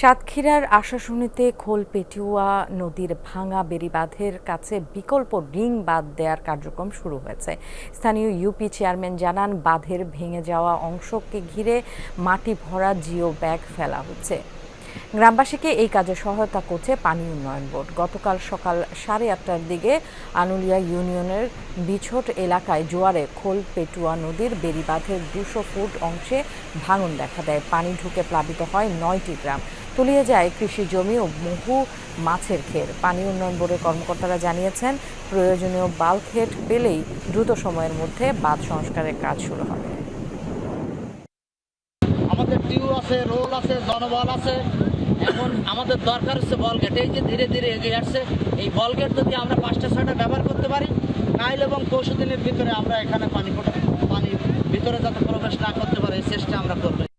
সাতক্ষীরার আশাশুনিতে খোলপেটুয়া নদীর ভাঙা বেড়িবাঁধের কাছে বিকল্প রিং বাঁধ দেওয়ার কার্যক্রম শুরু হয়েছে। স্থানীয় ইউপি চেয়ারম্যান জানান, বাঁধের ভেঙে যাওয়া অংশকে ঘিরে মাটি ভরা জিও ব্যাগ ফেলা হচ্ছে। গ্রামবাসীকে এই কাজে সহায়তা করছে পানি উন্নয়ন বোর্ড। গতকাল সকাল সাড়ে আটটার দিকে আনুলিয়া ইউনিয়নের বিছট এলাকায় জোয়ারে খোল পেটুয়া নদীর বেড়িবাঁধের দুশো ফুট অংশে ভাঙন দেখা দেয়। পানি ঢুকে প্লাবিত হয় নয়টি গ্রাম। তলিয়ে যায় কৃষি জমি ও বহু মাছের ক্ষের পানি উন্নয়ন বোর্ডের কর্মকর্তারা জানিয়েছেন, প্রয়োজনীয় বাল্কহেড পেলেই দ্রুত সময়ের মধ্যে বাঁধ সংস্কারের কাজ শুরু হবে। আমাদের টিউ আছে, রোল আছে, জনবল আছে। এখন আমাদের দরকার হচ্ছে বল গেট। এই যে ধীরে ধীরে এগিয়ে আসছে, এই বল গেট যদি আমরা পাঁচটা, ছয়টা ব্যবহার করতে পারি কাইল এবং পরশু দিনের ভিতরে আমরা এখানে পানি পানি ভিতরে যাতে প্রবেশ না করতে পারে, এই চেষ্টা আমরা করব।